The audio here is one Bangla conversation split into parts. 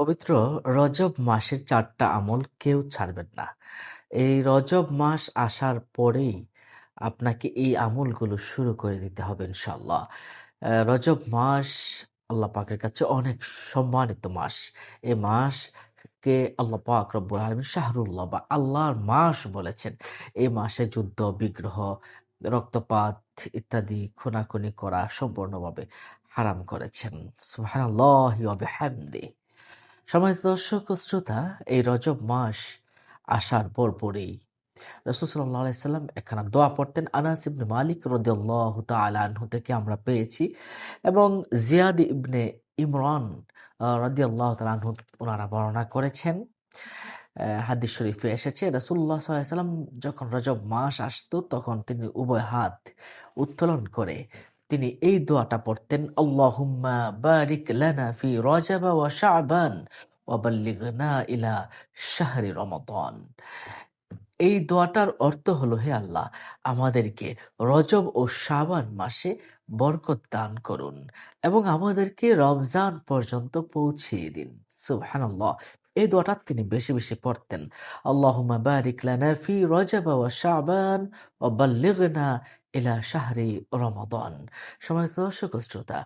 পবিত্র রজব মাসের চারটা আমল কেউ ছাড়বেন না। এই রজব মাস আসার পরেই আপনাকে এই আমলগুলো শুরু করে দিতে হবে ইনশাল্লাহ রজব মাস আল্লাহ পাকের কাছে অনেক সম্মানিত মাস। এই মাসকে আল্লাহ পাক রব্বুল আলমী শাহরুল্লাহ বা আল্লাহর মাস বলেছেন। এই মাসে যুদ্ধ, বিগ্রহ, রক্তপাত ইত্যাদি খুনাখুনি করা সম্পূর্ণভাবে হারাম করেছেন। সুবহানাল্লাহ ওয়া সম্মানিত দর্শক শ্রোতা, এই রজব মাস আসার পরপরই। রসুল সাল্লাহ আলাইসাল্লাম একখানা দোয়া পড়তেন আনাস ইবনে মালিক রদিয়াল্লাহ তাআলা আনহু থেকে আমরা পেয়েছি এবং জিয়াদ ইবনে ইমরান রদিয়াল্লাহ তাআলা আনহু ওনারা বর্ণনা করেছেন। হাদিস শরীফে এসেছে রসুল্লাহ সাল্লাম যখন রজব মাস আসতো তখন তিনি উভয় হাত উত্তোলন করে তিনি এই দোয়াটা পড়তেন, আল্লাহুম্মা বারিক লানা ফি রজাবা ওয়া শাবান ওয়া বাল্লিগনা ইলা শাহরি রমাদান। এই দোয়াটার অর্থ হলো, হে আল্লাহ, আমাদেরকে রজব ও শাবান মাসে বরকত দান করুন এবং আমাদেরকে রমজান পর্যন্ত পৌঁছিয়ে দিন। সুবহানাল্লাহ। এই দোয়াটা তিনি বেশি বেশি পড়তেন। আল্লাহুম্মা বারিক লানা ফি রজব ওয়া শাবান ওয়া বাল্লিগনা ইলা শাহরি রমাদান। সময় দর্শক ও শ্রোতা,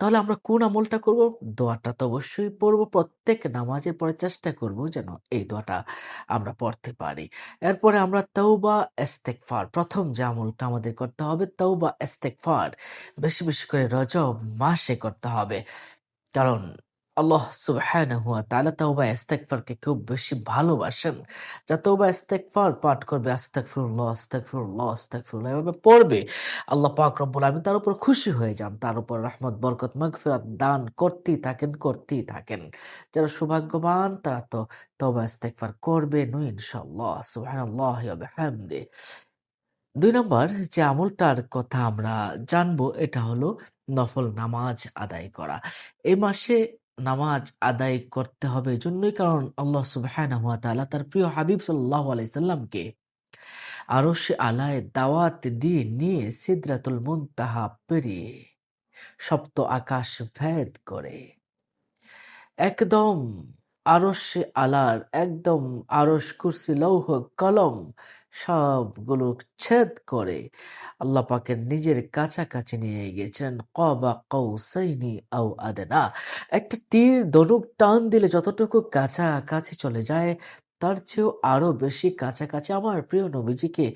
তাহলে আমরা কোন আমলটা করব? দোয়াটা তো অবশ্যই পড়ব, প্রত্যেক নামাজের পরে চেষ্টা করব যেন এই দোয়াটা আমরা পড়তে পারি। এরপরে আমরা তৌবা এস্তেকফার প্রথম যে আমলটা আমাদের করতে হবে তৌবা এস্তেকফার বেশি বেশি করে রজব মাসে করতে হবে। কারণ আল্লাহ সুবহানাহু ওয়া তাআলা তওবা ইস্তেগফারকে খুব বেশি ভালোবাসেন। যা তওবা ইস্তেগফার পাঠ করবে, আস্তাগফিরুল্লাহ আস্তাগফিরুল্লাহ আস্তাগফিরুল্লাহ। এভাবে পড়বে, আল্লাহ পাক রব্বুল আলামিন তার উপর খুশি হয়ে যান। তার উপর রহমত, বরকত, মাগফিরাত দান করতেই থাকেন করতেই থাকেন। যারা সৌভাগ্যবান, তারা তো তওবা ইস্তেগফার করবে নু ইনশাআল্লাহ। সুবহানাল্লাহি ওয়া বিহামদি। দুই নম্বর যে আমলটার কথা আমরা জানব, এটা হলো নফল নামাজ আদায় করা। এই মাসে নামাজ আদায় করতে হবে জন্যই কারণ আল্লাহ সুবহানাহু ওয়া তাআলা তার প্রিয় হাবিব সাল্লাল্লাহু আলাইহি সাল্লামকে আরশে আলায় দাওয়াত দিয়ে নিয়ে সিদরাতুল মুনতাহা পেরিয়ে সপ্ত আকাশ ভেদ করে। একদম আরশে আলার একদম আরশ কুরসি, লৌহ, কলম সবগুলো ছেদ করে আল্লাহ পাকের নিজের কাছাকাছি নিয়ে গিয়েছিলেন, কবা কৌসাইনি আও আদেনা। একটা তীর ধনুক টান দিলে যতটুকু কাছাকাছি চলে যায়, তার চেয়েও আরও বেশি কাছাকাছি। আমার প্রিয় নবীজিকে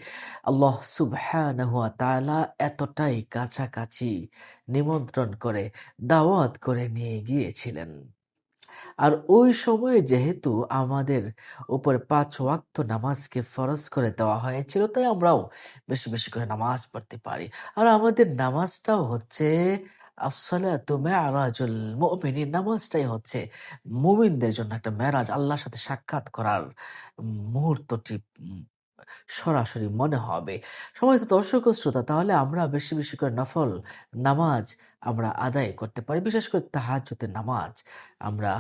আল্লাহ সুবহানাহু ওয়া তাআলা এতটাই কাছাকাছি নিমন্ত্রণ করে, দাওয়াত করে নিয়ে গিয়েছিলেন। আর ওই সময়ে যেহেতু আমাদের উপরে পাঁচ ওয়াক্ত নামাজকে ফরজ করে দেওয়া হয়েছিল, তাই আমরাও বেশি বেশি করে নামাজ পড়তে পারি। আর আমাদের নামাজটাও হচ্ছে আসসালাতু মেরাজুল মুমিনিন, নামাজটাই হচ্ছে মুমিনদের জন্য একটা মেরাজ, আল্লাহর সাথে সাক্ষাৎ করার মুহূর্তটি সরাসরি মনে হবে। সমস্ত দর্শক শ্রোতা, তাহলে আমরা বেশি বেশি করে নফল নামাজ আমরা আদায় করতে পারি, বিশেষ করে তাহাজ্জুদের নামাজ। আমরা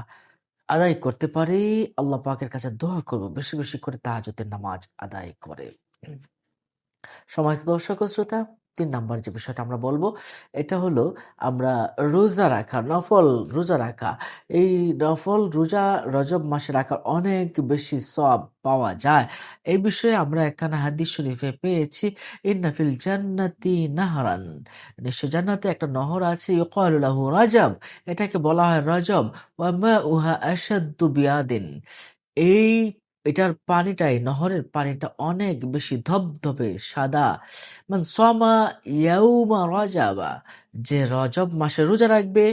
আদায় করতে পারে, আল্লাহ পাকের কাছে দোয়া করব, বেশি বেশি করে তাহাজতের নামাজ আদায় করে। সময় দর্শক শ্রোতা। তিন নাম্বার যে বিষয়টা আমরা বলব, এটা হলো আমরা রোজা রাখা, নফল রোজা রাখা। এই নফল রোজা রজব মাসে রাখার অনেক বেশি সব পাওয়া যায়। এই বিষয়ে আমরা একখানা হাদিস শরীফে পেয়েছি ইন্নাফিল জান্নাতি নাহরান। নিশ্চয় জান্নাতে একটা নহর আছে, ইউকালু লাহু রাজব, এটাকে বলা হয় রজব। ওয়া মাউহা আশাদ্দু বিয়াদিন। এই এটার পানিটাই, নহরের পানিটা অনেক বেশি ধবধবে, সাদা। মানে সমা ইয়াউমা রজাবা, যে রজব মাসে রোজা রাখবে,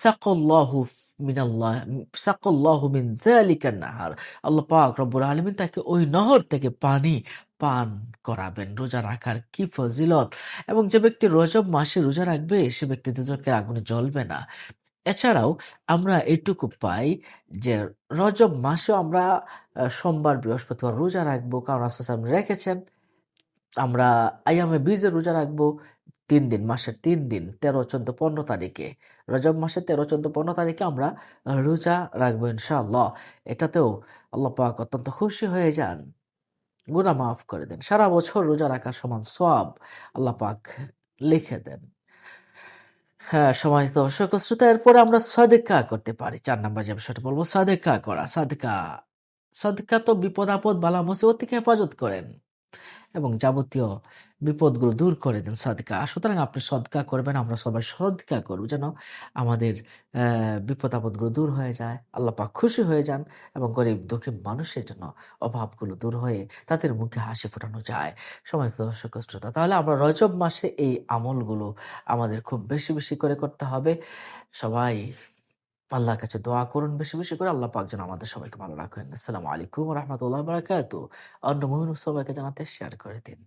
সাকল্লাহু মিনাল্লাহ, সাকল্লাহু মিন যালিকা নাহার। আল্লাহ পাক রব্বুল আলামিন তাকে ওই নহর থেকে পানি পান করাবেন, রোজা রাখার কি ফজিলত? এবং যে ব্যক্তি রজব মাসে রোজা রাখবে, সে ব্যক্তি দুজকের আগুনে জ্বলবে না। এছাড়াও আমরা এটুকু পাই যে রজব মাসেও আমরা সোমবার, বৃহস্পতিবার রোজা রাখব। কারণ রাসূল রেখেছেন। আমরা আয়ামে বীজে রোজা রাখব তিন দিন, মাসের তিন দিন, তেরো, চোদ্দ, পনেরো তারিখে। রজব মাসের তেরো, চোদ্দ, পনেরো তারিখে আমরা রোজা রাখব ইনশাআল্লাহ। এটাতেও আল্লাহ পাক অত্যন্ত খুশি হয়ে যান। গুনাহ মাফ করে দেন। সারা বছর রোজা রাখার সমান সব আল্লাহ পাক লিখে দেন। হ্যাঁ, সমাজ দর্শক ও শ্রোতা এরপরে আমরা সাদেকা করতে পারি। চার নাম্বার যে বিষয়টা বলব সাদেকা করা। সাদকা। সদকা তো বিপদ-আপদ বালা মুসিবত থেকে হেফাজত করেন এবং যাবতীয় বিপদগুলো দূর করে দেন সদকা। সুতরাং আপনি সদকা করবেন, আমরা সবাই সদকা করব যেন আমাদের বিপদ-আপদগুলো দূর হয়ে যায়। আল্লাহ পাক খুশি হয়ে যান এবং গরিব দুঃখী মানুষের জন্য অভাবগুলো দূর হয়ে তাদের মুখে হাসি ফোটানো যায়। সম্মানিত দর্শক শ্রোতা তাহলে আমরা রজব মাসে এই আমলগুলো আমাদের খুব বেশি, বেশি করে করতে হবে। সবাই আল্লাহর কাছে দোয়া করুন বেশি, বেশি করে। আল্লাহ পাক যেন আমাদের সবাইকে ভালো রাখেন। আসসালামু আলাইকুম রহমতুল্লাহ বারাকাতু। অন্য মহিন সবাইকে জানাতে শেয়ার করে দিন।